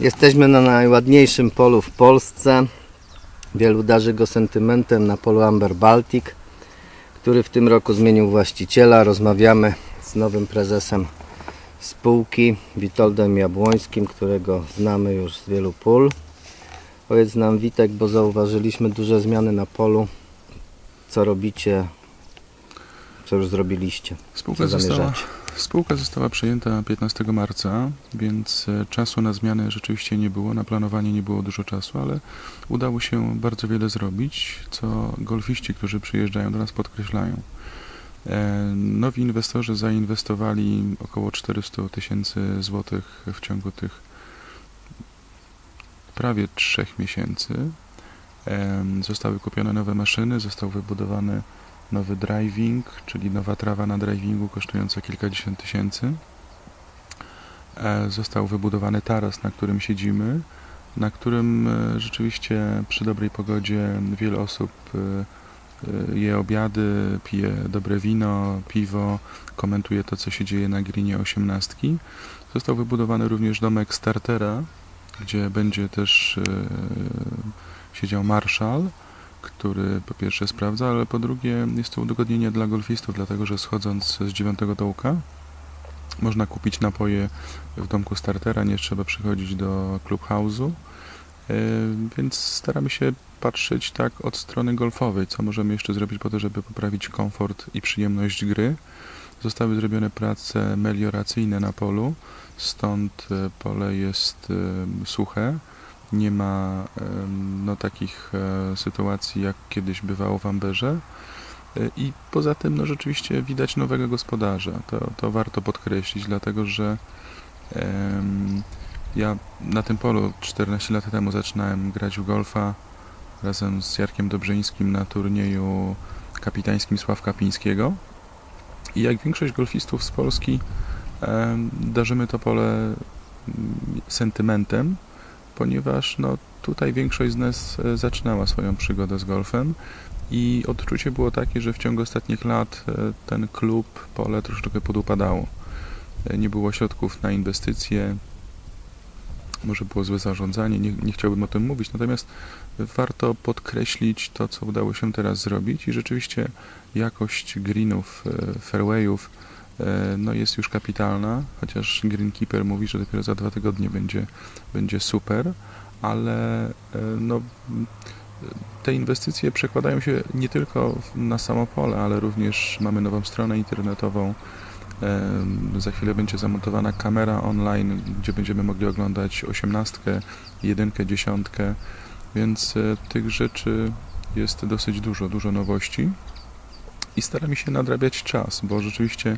Jesteśmy na najładniejszym polu w Polsce. Wielu darzy go sentymentem na polu Amber Baltic, który w tym roku zmienił właściciela. Rozmawiamy z nowym prezesem spółki, Witoldem Jabłońskim, którego znamy już z wielu pól. Powiedz nam Witek, bo zauważyliśmy duże zmiany na polu. Co robicie? Co już zrobiliście? Spółka Co została? Spółka została przejęta 15 marca, więc e, czasu na zmiany rzeczywiście nie było, na planowanie nie było dużo czasu, ale udało się bardzo wiele zrobić, co golfiści, którzy przyjeżdżają do nas podkreślają. E, Nowi inwestorzy zainwestowali około 400 tysięcy złotych w ciągu tych prawie trzech miesięcy. E, Zostały kupione nowe maszyny, został wybudowany nowy driving, czyli nowa trawa na drivingu kosztująca kilkadziesiąt tysięcy. E, Został wybudowany taras, na którym siedzimy, na którym e, rzeczywiście przy dobrej pogodzie wiele osób e, je obiady, pije dobre wino, piwo, komentuje to, co się dzieje na grinie osiemnastki. Został wybudowany również domek startera, gdzie będzie też siedział marszał który po pierwsze sprawdza, ale po drugie jest to udogodnienie dla golfistów, dlatego że schodząc z dziewiątego dołka można kupić napoje w domku startera, nie trzeba przychodzić do clubhouse'u, E, więc staramy się patrzeć tak od strony golfowej, co możemy jeszcze zrobić po to, żeby poprawić komfort i przyjemność gry. Zostały zrobione prace melioracyjne na polu, stąd e, pole jest e, suche, nie ma no, takich e, sytuacji, jak kiedyś bywało w Amberze. E, I poza tym, no rzeczywiście widać nowego gospodarza. To, to warto podkreślić, dlatego że em, ja na tym polu 14 lat temu zaczynałem grać w golfa razem z Jarkiem Dobrzyńskim na turnieju kapitańskim Sławka Pińskiego. I jak większość golfistów z Polski em, darzymy to pole mm, sentymentem, ponieważ no, tutaj większość z nas e, zaczynała swoją przygodę z golfem i odczucie było takie, że w ciągu ostatnich lat e, ten klub, pole troszeczkę podupadało. E, Nie było środków na inwestycje, może było złe zarządzanie, nie, nie chciałbym o tym mówić, natomiast warto podkreślić to, co udało się teraz zrobić i rzeczywiście jakość greenów, fairwayów no jest już kapitalna, chociaż greenkeeper mówi, że dopiero za dwa tygodnie będzie, będzie super, ale e, no, te inwestycje przekładają się nie tylko na samo pole, ale również mamy nową stronę internetową. Em, Za chwilę będzie zamontowana kamera online, gdzie będziemy mogli oglądać osiemnastkę, jedynkę, dziesiątkę, więc e, tych rzeczy jest dosyć dużo, dużo nowości. I staramy się nadrabiać czas, bo rzeczywiście e,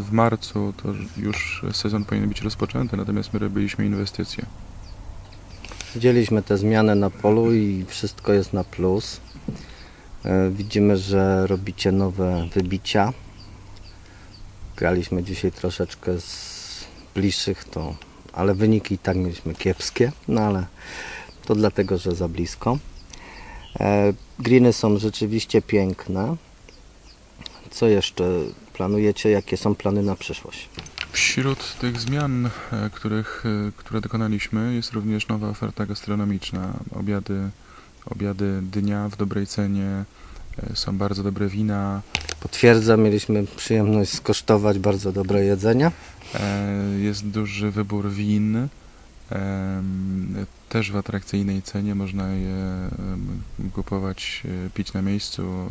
w marcu to już sezon powinien być rozpoczęty, natomiast my robiliśmy inwestycje. Widzieliśmy te zmiany na polu i wszystko jest na plus. E, Widzimy, że robicie nowe wybicia. Graliśmy dzisiaj troszeczkę z bliższych, to, ale wyniki i tak mieliśmy kiepskie, no ale to dlatego, że za blisko. E, Greeny są rzeczywiście piękne. Co jeszcze planujecie? Jakie są plany na przyszłość? Wśród tych zmian, e, których, e, które dokonaliśmy, jest również nowa oferta gastronomiczna. Obiady, obiady dnia w dobrej cenie, e, są bardzo dobre wina, Potwierdzam, mieliśmy przyjemność skosztować bardzo dobre jedzenie. Jest duży wybór win, też w atrakcyjnej cenie. Można je kupować, pić na miejscu,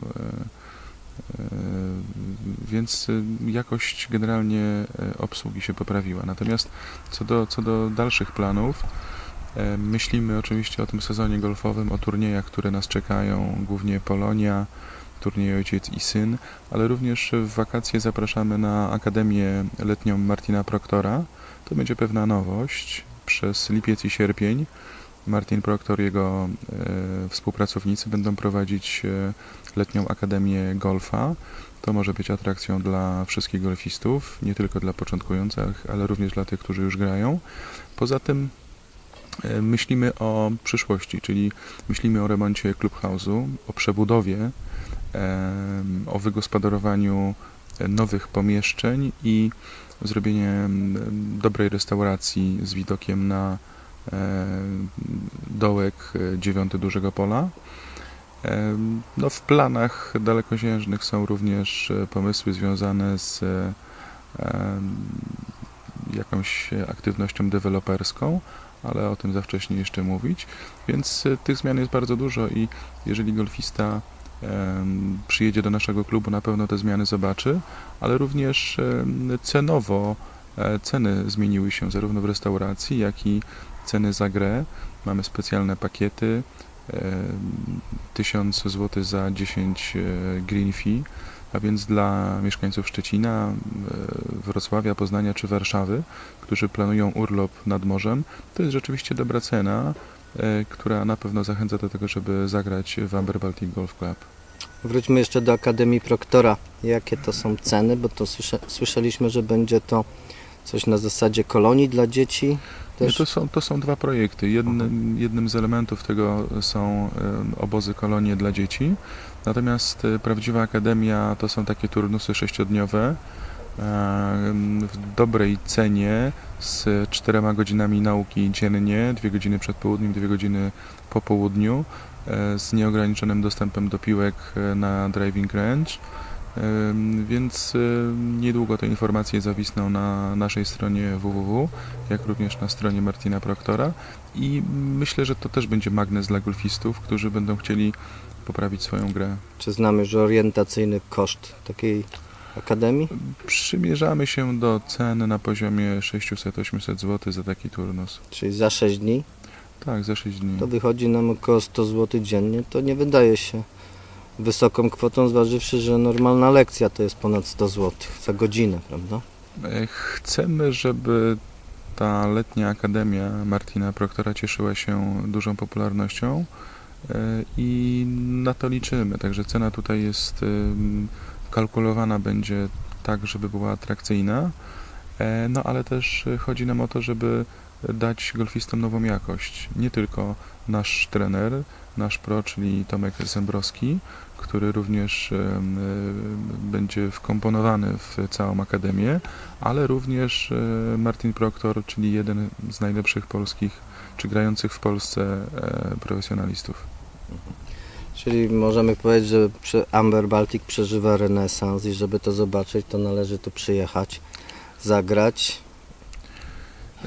więc e, jakość generalnie e, obsługi się poprawiła. Natomiast co do, co do dalszych planów, e, myślimy oczywiście o tym sezonie golfowym, o turniejach, które nas czekają, głównie Polonia, turniej Ojciec i Syn, ale również w wakacje zapraszamy na Akademię Letnią Martina Proktora. To będzie pewna nowość. Przez lipiec i sierpień Martin Proktor i jego e, współpracownicy będą prowadzić e, letnią Akademię Golfa. To może być atrakcją dla wszystkich golfistów, nie tylko dla początkujących, ale również dla tych, którzy już grają. Poza tym e, myślimy o przyszłości, czyli myślimy o remoncie clubhouse'u, o przebudowie, em, o wygospodarowaniu e, nowych pomieszczeń i zrobienie dobrej restauracji z widokiem na e, dołek e, dziewiąty dużego pola. No, w planach dalekosiężnych są również e, pomysły związane z e, jakąś aktywnością deweloperską, ale o tym za wcześnie jeszcze mówić. Więc e, tych zmian jest bardzo dużo i jeżeli golfista przyjedzie do naszego klubu, na pewno te zmiany zobaczy, ale również cenowo ceny zmieniły się zarówno w restauracji, jak i ceny za grę. Mamy specjalne pakiety. Em, 1000 zł za 10 e, green fee, a więc dla mieszkańców Szczecina, e, Wrocławia, Poznania czy Warszawy, którzy planują urlop nad morzem, to jest rzeczywiście dobra cena, e, która na pewno zachęca do tego, żeby zagrać w Amber Baltic Golf Club. Wróćmy jeszcze do Akademii Proktora. Jakie to są ceny? Bo to słysza, słyszeliśmy, że będzie to coś na zasadzie kolonii dla dzieci. Też to, są, to są dwa projekty. Jednym, jednym z elementów tego są obozy kolonie dla dzieci, natomiast e, prawdziwa akademia to są takie turnusy sześciodniowe w dobrej cenie z czterema godzinami nauki dziennie, dwie godziny przed południem, dwie godziny po południu, e, z nieograniczonym dostępem do piłek e, na driving range. Więc niedługo te informacje zawisną na naszej stronie www, jak również na stronie Martina Proktora i myślę, że to też będzie magnes dla golfistów, którzy będą chcieli poprawić swoją grę. czy znamy już orientacyjny koszt takiej akademii? Przymierzamy się do cen na poziomie 600-800 zł za taki turnus. Czyli za 6 dni? Tak, za 6 dni. To wychodzi nam około 100 zł dziennie. To nie wydaje się wysoką kwotą, zważywszy, że normalna lekcja to jest ponad 100 zł za godzinę, prawda? E, Chcemy, żeby ta letnia akademia Martina Proktora cieszyła się dużą popularnością e, i na to liczymy. Także cena tutaj jest em, kalkulowana będzie tak, żeby była atrakcyjna. E, No ale też e, chodzi nam o to, żeby dać golfistom nową jakość. Nie tylko nasz trener, nasz pro, czyli Tomek Zembrowski, który również będzie wkomponowany w całą akademię, ale również e, Martin Proktor, czyli jeden z najlepszych polskich, czy grających w Polsce e, profesjonalistów. Czyli możemy powiedzieć, że Amber Baltic przeżywa renesans i żeby to zobaczyć, to należy tu przyjechać, zagrać.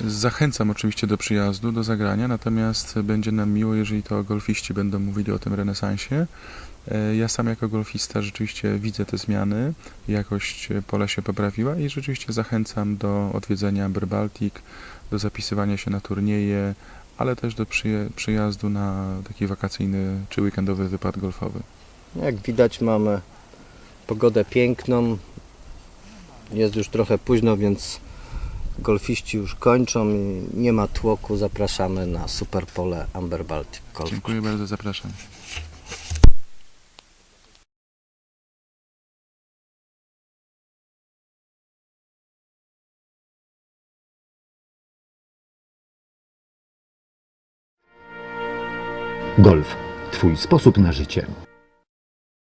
Zachęcam oczywiście do przyjazdu, do zagrania, natomiast będzie nam miło, jeżeli to golfiści będą mówili o tym renesansie. E, Ja sam jako golfista rzeczywiście widzę te zmiany, jakość pola się poprawiła i rzeczywiście zachęcam do odwiedzenia Amber Baltic, do zapisywania się na turnieje, ale też do przyjazdu na taki wakacyjny czy weekendowy wypad golfowy. Jak widać mamy pogodę piękną. Jest już trochę późno, więc golfiści już kończą i nie ma tłoku. Zapraszamy na Superpole Amber Baltic Golf. Dziękuję bardzo, zapraszam. Golf. Twój sposób na życie.